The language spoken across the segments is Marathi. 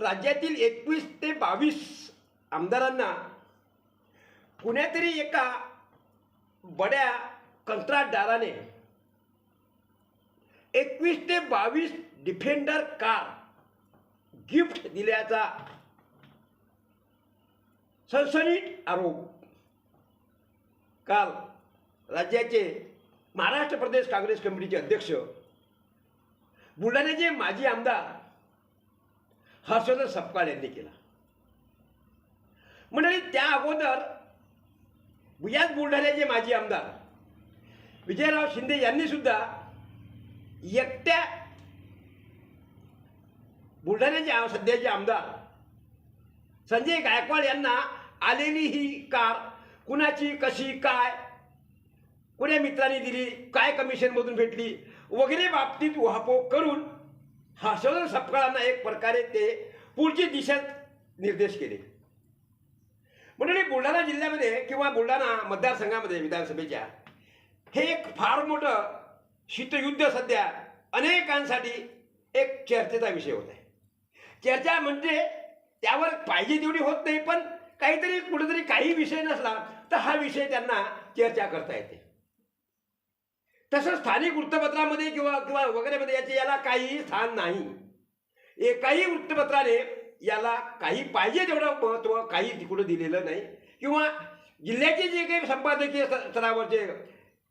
राज्यातील एकवीस ते बावीस आमदारांना कुण्यातरी एका बड्या कंत्राटदाराने एकवीस ते बावीस डिफेंडर कार गिफ्ट दिल्याचा सनसनीत आरोप. काल राज्याचे महाराष्ट्र प्रदेश काँग्रेस कमिटीचे अध्यक्ष बुलढाण्याचे माजी आमदार हा हर्षवर्धन सपकाळ यांनी केला. मंडळी त्या अगोदर याच बुलढाण्याचे माजी आमदार विजयराव शिंदे यांनी सुद्धा एकट्या बुलढाण्याचे सध्याचे आमदार संजय गायकवाड यांना आलेली ही कार कुणाची कशी काय कुण्या मित्रांनी दिली काय कमिशनमधून भेटली वगैरे बाबतीत उहापोह करून हर्षवर्धन सपकाळांना एक प्रकारे ते पुढची दिशा निर्देश केले. मंडळी बुलढाणा जिल्ह्यामध्ये किंवा बुलढाणा मतदारसंघामध्ये विधानसभेच्या हे एक फार मोठं शीतयुद्ध सध्या अनेकांसाठी एक चर्चेचा विषय होत आहे. चर्चा म्हणजे त्यावर पाहिजे तेवढी होत नाही पण काहीतरी कुठेतरी काही विषय नसला तर हा विषय त्यांना चर्चा करता येते. तसं स्थानिक वृत्तपत्रामध्ये किंवा किंवा वगैरेमध्ये याचे याला काही स्थान नाही. एकाही वृत्तपत्राने याला काही पाहिजे तेवढं महत्त्व काही तिकडं दिलेलं नाही. किंवा जिल्ह्याचे जे काही संपादकीय स्तरावरचे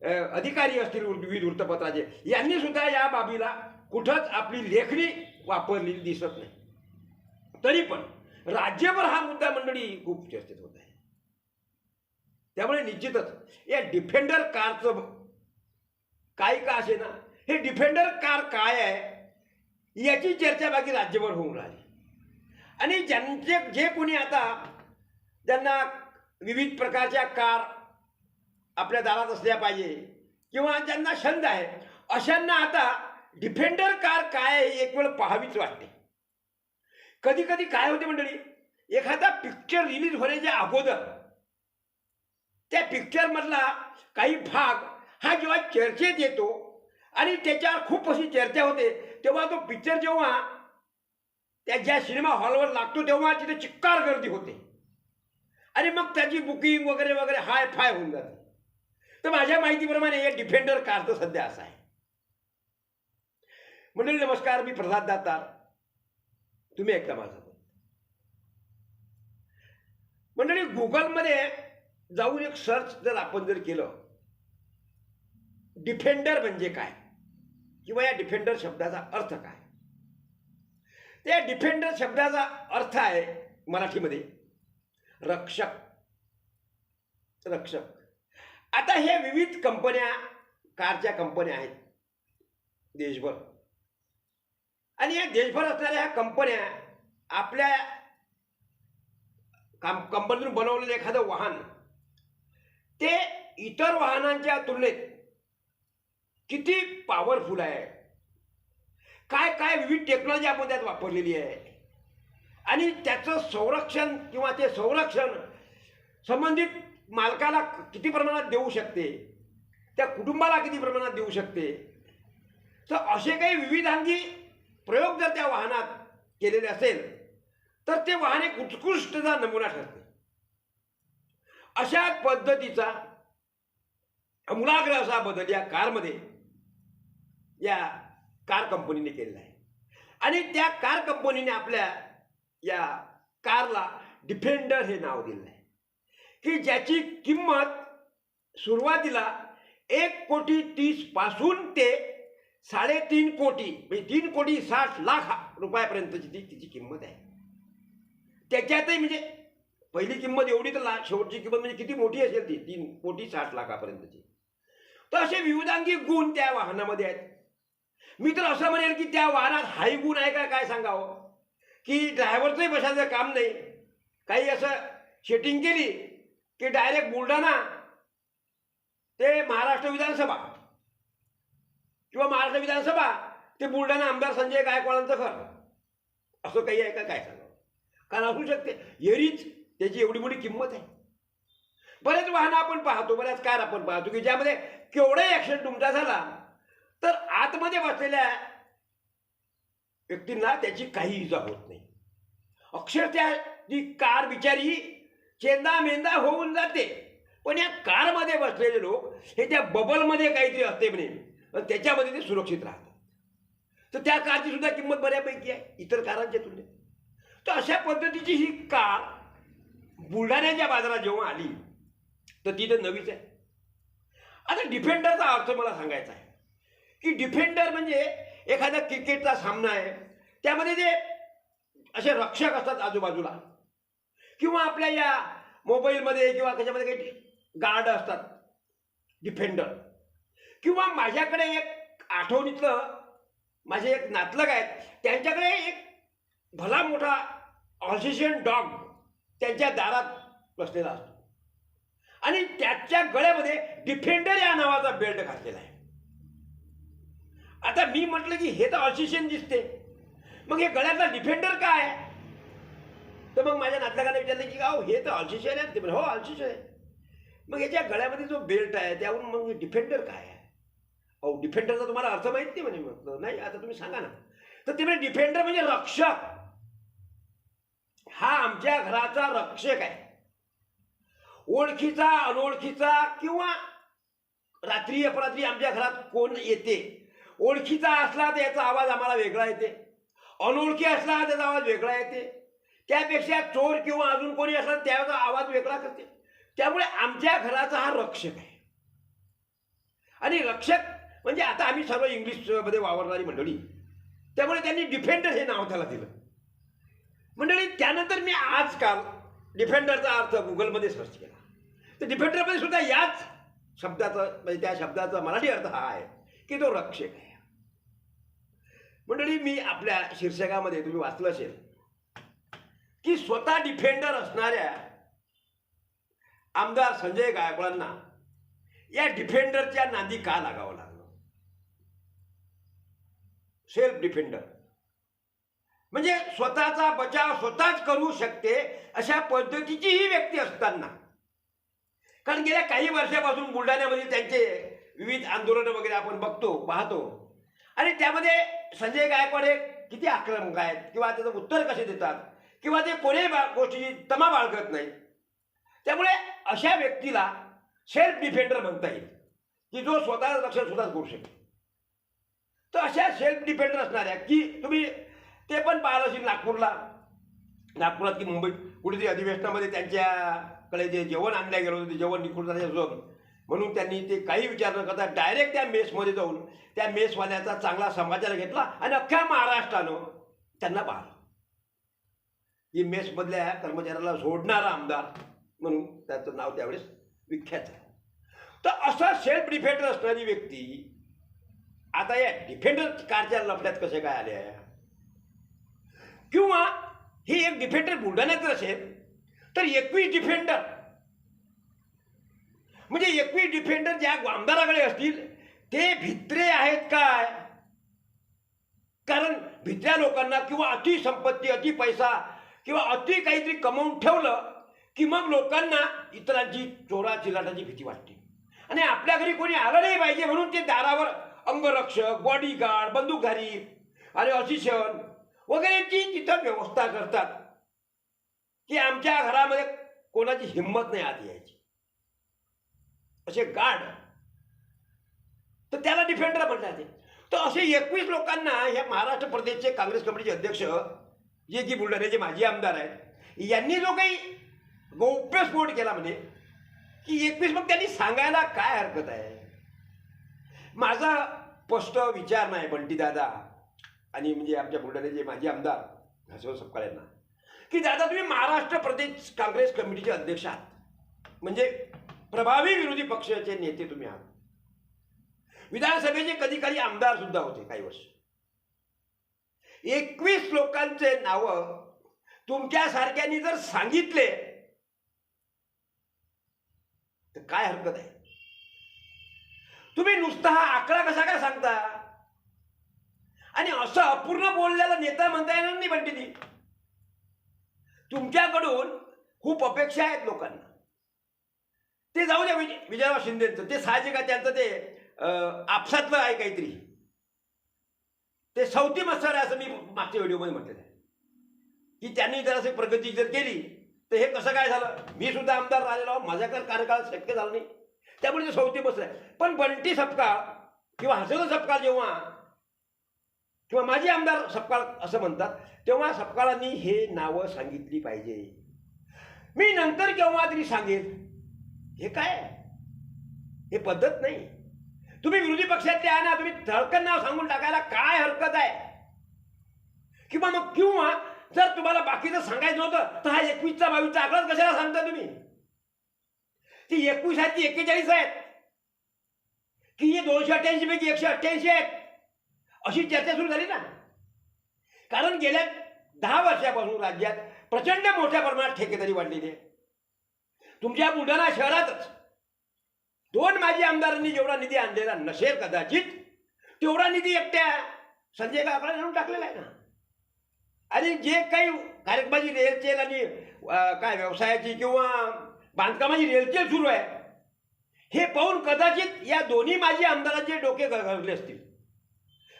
अधिकारी असतील विविध वृत्तपत्राचे यांनी सुद्धा या बाबीला कुठंच आपली लेखणी वापरलेली दिसत नाही. तरी पण राज्यभर हा मुद्दा मंडळी खूप चर्चेत होत आहे. त्यामुळे निश्चितच या डिफेंडर कारचं काय का असे ना? हे डिफेंडर कार काय आहे? याची चर्चा बाकी राज्यभर होऊन राहिली. आणि ज्यांचे जे कोणी आता ज्यांना विविध प्रकारच्या कार आपल्या दारात असल्या पाहिजे किंवा ज्यांना छंद आहे अशांना आता डिफेंडर कार काय आहे एक वेळ पाहावीच वाटते. कधी कधी काय होते मंडळी एखादा पिक्चर रिलीज होण्याच्या अगोदर त्या पिक्चरमधला काही भाग हा जेव्हा चर्चेत येतो आणि त्याच्यावर खूप अशी चर्चा होते तेव्हा तो पिक्चर जेव्हा त्या ज्या सिनेमा हॉलवर लागतो तेव्हा तिथे चिक्कार गर्दी होते. आणि मग त्याची बुकिंग वगैरे वगैरे हाय फाय होऊन जाते. तर माझ्या माहितीप्रमाणे हे डिफेंडर कारचं सध्या असं आहे. मंडळी नमस्कार मी प्रसाद दातार. तुम्ही ऐकता माझं मंडळी गुगलमध्ये जाऊन एक सर्च जर आपण जर केलं डिफेंडर म्हणजे काय? किंवा या डिफेंडर शब्दाचा अर्थ काय? त्या डिफेंडर शब्दाचा अर्थ आहे मराठीमध्ये रक्षक. रक्षक. आता हे विविध कंपन्या कारच्या कंपन्या आहेत देशभर. आणि या देशभर असणाऱ्या ह्या कंपन्या आपल्या काम कंपनीतून बनवलेलं एखादं वाहन ते इतर वाहनांच्या तुलनेत किती पॉवरफुल आहे. काय काय विविध टेक्नॉलॉजी आपण त्यात वापरलेली आहे. आणि त्याचं संरक्षण किंवा ते संरक्षण संबंधित मालकाला किती प्रमाणात देऊ शकते? त्या कुटुंबाला किती प्रमाणात देऊ शकते? तर असे काही विविधांगी प्रयोग जर त्या वाहनात केलेले असेल तर ते वाहन एक उत्कृष्टचा नमुना ठरते. अशा पद्धतीचा अमूलाग्र असा बदल या कारमध्ये या कार कंपनीने केलेला आहे. आणि त्या कार कंपनीने आपल्या या कारला डिफेंडर हे नाव दिलेलं आहे की ज्याची किंमत सुरुवातीला एक कोटी तीसपासून ते साडेतीन कोटी म्हणजे तीन कोटी साठ लाख रुपयापर्यंतची ती तिची किंमत आहे. त्याच्यातही म्हणजे पहिली किंमत एवढी तर ला शेवटची किंमत म्हणजे किती मोठी असेल ती? तीन कोटी साठ लाखापर्यंतची. तर असे विविधांगी गुण त्या वाहनामध्ये आहेत. मी तर असं म्हणेल की त्या वाहनात हाय गुण आहे का काय सांगावं? की ड्रायव्हरचंही बसायचं काम नाही. काही असं शेटिंग केली की डायरेक्ट बुलढाणा ते महाराष्ट्र विधानसभा किंवा महाराष्ट्र विधानसभा ते बुलढाणा आमदार संजय गायकवाडांचं घर. असं काही आहे का काय सांगावं? कारण असू शकते. एरीच त्याची एवढी मोठी किंमत आहे. बरेच वाहनं आपण पाहतो बऱ्याच कार आपण पाहतो की ज्यामध्ये केवढाही ॲक्सिडेंट तुमचा झाला तर आतमध्ये बसलेल्या व्यक्तींना त्याची काही इजा होत नाही. अक्षरशः ती कार बिचारी चेंदा मेंदा होऊन जाते. पण या कारमध्ये बसलेले लोक हे त्या बबलमध्ये काहीतरी असते म्हणे. आणि त्याच्यामध्ये ते सुरक्षित राहतात. तर त्या कारची सुद्धा किंमत बऱ्यापैकी आहे. इतर कारांच्या तुलनेत. तर अशा पद्धतीची ही कार बुलढाण्याच्या बाजारात जेव्हा आली तर ती तर नवीच आहे. आता डिफेंडरचा अर्थ मला सांगायचा आहे. की डिफेंडर म्हणजे एखादा क्रिकेटचा सामना आहे. त्यामध्ये जे असे रक्षक असतात आजूबाजूला किंवा आपल्या या मोबाईलमध्ये किंवा कशामध्ये काही गार्ड असतात डिफेंडर किंवा माझ्याकडे एक आठवणीतलं माझे एक नातलग आहेत त्यांच्याकडे एक भला मोठा ऑसिशियन डॉग त्यांच्या दारात बसलेला असतो. आणि त्याच्या गळ्यामध्ये डिफेंडर या नावाचा बेल्ट घातलेला आहे. आता मी म्हटलं की हे तर ऑल्सिशियन दिसते. मग हे गळ्यातला डिफेंडर काय? आहे तर मग माझ्या नातलगाने विचारलं की अहो हे तर ऑल्सिशियन आहे. ते म्हणे, हो ऑल्सिशियन आहे. मग याच्या गळ्यामध्ये जो बेल्ट आहे त्यावरून मग डिफेंडर काय आहे? अहो डिफेंडरचा तुम्हाला अर्थ माहीत नाही म्हणे. म्हटलं नाही आता तुम्ही सांगा ना. तर ते म्हणजे डिफेंडर म्हणजे रक्षक. हा आमच्या घराचा रक्षक आहे. ओळखीचा अनोळखीचा किंवा रात्री अपरात्री आमच्या घरात कोण येते? ओळखीचा असला तर याचा आवाज आम्हाला वेगळा येते. अनोळखी असला त्याचा आवाज वेगळा येते. त्यापेक्षा चोर किंवा अजून कोणी असला त्याचा आवाज वेगळा करते. त्यामुळे आमच्या घराचा हा रक्षक आहे. आणि रक्षक म्हणजे आता आम्ही सर्व इंग्लिशमध्ये वावरणारी मंडळी. त्यामुळे त्यांनी डिफेंडर हे नाव त्याला दिलं. मंडळी त्यानंतर मी आजकाल डिफेंडरचा अर्थ गुगलमध्ये सर्च केला. तर डिफेंडरमध्ये सुद्धा याच शब्दाचा म्हणजे त्या शब्दाचा मराठी अर्थ हा आहे की तो रक्षक आहे. मंडळी मी आपल्या शीर्षकामध्ये तुम्ही वाचलं असेल की स्वतः डिफेंडर असणाऱ्या आमदार संजय गायकवाडांना या डिफेंडरच्या नांदी का लागावं लागलं? सेल्फ डिफेंडर म्हणजे स्वतःचा बचाव स्वतःच करू शकते अशा पद्धतीची ही व्यक्ती असताना. कारण गेल्या काही वर्षापासून बुलढाण्यामध्ये त्यांचे विविध आंदोलनं वगैरे आपण बघतो पाहतो. आणि त्यामध्ये संजय गायकवाड हे किती आक्रमक आहेत किंवा त्याचं उत्तर कसे देतात किंवा ते कोणीही बा गोष्टीची तमा बाळगत नाहीत त्यामुळे अशा व्यक्तीला सेल्फ डिफेंडर म्हणता येईल की जो स्वतःचं रक्षण स्वतःच करू शकेल. तर अशा सेल्फ डिफेंडर असणाऱ्या की तुम्ही ते पण पाहिलं असेल नागपूरला. नागपुरात की मुंबईत कुठेतरी अधिवेशनामध्ये त्यांच्याकडे जे जेवण आणलं गेलं होतं ते जेवण निघून जाण्याचं म्हणून त्यांनी ते काही विचार न करता डायरेक्ट त्या मेसमध्ये जाऊन त्या मेसवाल्याचा चांगला समाचार घेतला आणि अख्ख्या महाराष्ट्रानं त्यांना पाहिलं. ही मेसमधल्या कर्मचाऱ्याला सोडणारा आमदार म्हणून त्याचं नाव त्यावेळेस विख्यात आहे तर असा सेल्फ डिफेंडर असणारी व्यक्ती आता या डिफेंडर कारच्या लफड्यात कसे काय आले आहे? किंवा ही एक डिफेंडर बुलढाण्यात असेल तर एकवीस डिफेंडर म्हणजे एकवीस डिफेंडर ज्या आमदाराकडे असतील ते भित्रे आहेत काय? कारण भित्र्या लोकांना किंवा अति संपत्ती अति पैसा किंवा अति काहीतरी कमवून ठेवलं की मग लोकांना इतरांची चोरा चिलाटाची भीती वाटते. आणि आपल्या घरी कोणी आलं नाही पाहिजे म्हणून ते दारावर अंगरक्षक बॉडीगार्ड बंदूकधारी आणि असिशन वगैरेची तिथं व्यवस्था करतात. की आमच्या घरामध्ये कोणाची हिंमत नाही आधी यायची. असे गाड तर त्याला डिफेंडर म्हणतात ते. तर असे एकवीस लोकांना ह्या महाराष्ट्र प्रदेशचे काँग्रेस कमिटीचे अध्यक्ष जे की बुलढाण्याचे माजी आमदार आहेत यांनी जो काही गौप्यस्फोट केला म्हणे की एकवीस मग त्यांनी सांगायला काय हरकत आहे? माझा स्पष्ट विचार नाही बंटी दादा आणि म्हणजे आमच्या बुलढाण्याचे माजी आमदार घासव सपकाळ यांना की दादा तुम्ही महाराष्ट्र प्रदेश काँग्रेस कमिटीचे अध्यक्ष आहात. म्हणजे प्रभावी विरोधी पक्षाचे नेते तुम्ही आहात. विधानसभेचे कधी कधी आमदार सुद्धा होते काही वर्ष. एकवीस लोकांचे नाव तुमच्यासारख्यांनी जर सांगितले तर काय हरकत आहे? तुम्ही नुसता हा आकडा कसा काय सांगता? आणि असं अपूर्ण बोललेला नेता म्हणता येणार नाही बंटी तुमच्याकडून खूप अपेक्षा आहेत लोकांना. ते जाऊ द्या विजय विजयराव शिंदेचं. ते साहजिक आहे त्यांचं ते आपसातलं आहे काहीतरी. ते सौती मत्सर आहे असं मी मागच्या व्हिडिओमध्ये म्हटलेलं आहे. की त्यांनी जर अशी प्रगती जर केली तर हे कसं काय झालं? मी सुद्धा आमदार राहिलेलो माझ्याकडे कार्यकाळ शक्य झालं नाही. त्यामुळे ते सौती मत्सर आहे. पण बंटी सपकाळ किंवा हसलो सपकाळ जेव्हा किंवा माझे आमदार सपकाळ असं म्हणतात तेव्हा सपकाळांनी हे नावं सांगितली पाहिजे. मी नंतर केव्हा तरी सांगेल हे काय? हे पद्धत नाही. तुम्ही विरोधी पक्षातले आहे ना तुम्ही धडकन नाव सांगून टाकायला काय हरकत आहे? किंवा मग किंवा जर तुम्हाला बाकीचं सांगायचं नव्हतं तर हा एकवीसचा बावीसचा आकडाच कशाला सांगता तुम्ही? ती एकवीस आहेत ती एक्केचाळीस आहेत. की हे दोनशे अठ्ठ्याऐंशी पैकी एकशे अठ्ठ्याऐंशी आहेत. अशी चर्चा सुरू झाली ना. कारण गेल्या दहा वर्षापासून राज्यात प्रचंड मोठ्या प्रमाणात ठेकेदारी वाढलेली आहे. तुमच्या बुलढाणा शहरातच. दोन माजी आमदारांनी जेवढा निधी आणलेला नसेल कदाचित तेवढा निधी एकट्या संजय काकडे आणून टाकलेला आहे ना. आणि जे काही कार्यक्रमाची रेलचेल आणि काय व्यवसायाची किंवा बांधकामाची रेलचेल सुरू आहे हे पाहून कदाचित या दोन्ही माजी आमदारांचे डोके गरगरले असतील.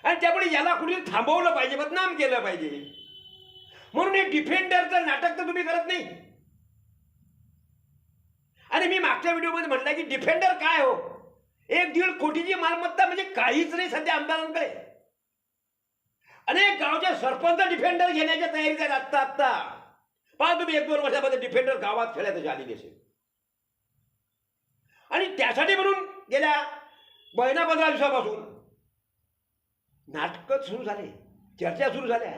आणि त्यामुळे याला कुणी थांबवलं पाहिजे बदनाम केलं पाहिजे. म्हणून हे डिफेंडरचं नाटक तर तुम्ही करत नाही. आणि मी मागच्या व्हिडिओमध्ये म्हटलं की डिफेंडर काय हो? एक दीड कोटीची मालमत्ता म्हणजे काहीच नाही सध्या आमदारांकडे. अनेक गावचे सरपंच डिफेंडर घेण्याच्या तयारीत आहेत आत्ता आत्ता. पहा तुम्ही एक दोन वर्षामध्ये डिफेंडर गावात खेळायचं आलेली असेल आणि त्यासाठी म्हणून गेल्या महिना पंधरा दिवसापासून नाटकं सुरू झाले चर्चा सुरू झाल्या.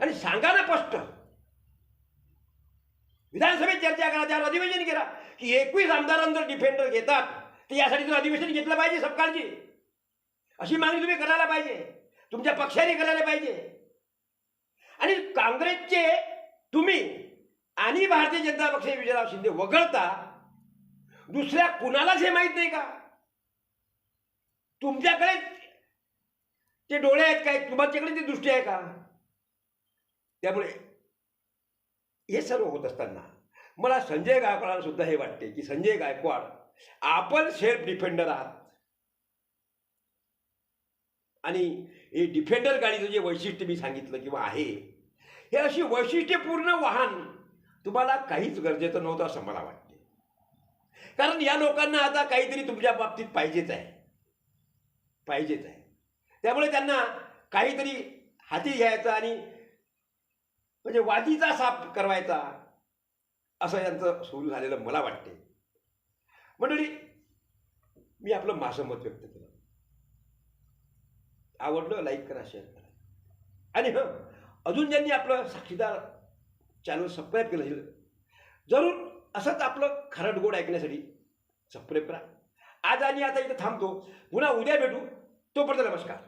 आणि सांगा ना स्पष्ट. विधानसभेत चर्चा करा त्यावर अधिवेशन करा. की एकवीस आमदारांना डिफेंडर घेतात तर यासाठी तर अधिवेशन घेतलं पाहिजे सपकाळची अशी मागणी तुम्ही करायला पाहिजे. तुमच्या पक्षाने करायला पाहिजे. आणि काँग्रेसचे तुम्ही आणि भारतीय जनता पक्ष विजयराव शिंदे वगळता दुसऱ्या कुणालाच हे माहीत नाही का? तुमच्याकडे ते डोळे आहेत काय? तुमच्याकडे ती दृष्टी आहे का? त्यामुळे हे सर्व होत असताना मला संजय गायकवाडाला सुद्धा हे वाटते की संजय गायकवाड आपण सेल्फ डिफेंडर आहात. आणि हे डिफेंडर गाडीचं जे वैशिष्ट्य मी सांगितलं किंवा आहे हे अशी वैशिष्ट्यपूर्ण वाहन तुम्हाला काहीच गरजेचं नव्हतं असं मला वाटते. कारण या लोकांना आता काहीतरी तुमच्या बाबतीत पाहिजेच आहे. पाहिजेच आहे. त्यामुळे त्यांना काहीतरी हाती घ्यायचं आणि म्हणजे वादीचा साप करवायचा. असं यांचं सुरू झालेलं मला वाटते मंडळी मी आपलं माझं मत व्यक्त केलं. आवडलं लाईक करा शेअर करा. आणि हं अजून ज्यांनी आपलं साक्षीदार चॅनल सबस्क्राईब केलं असेल जरूर असंच आपलं खरट गोड ऐकण्यासाठी सबस्क्राईब करा. आज आणि आता इथं थांबतो. पुन्हा उद्या भेटू. तोपर्यंत नमस्कार.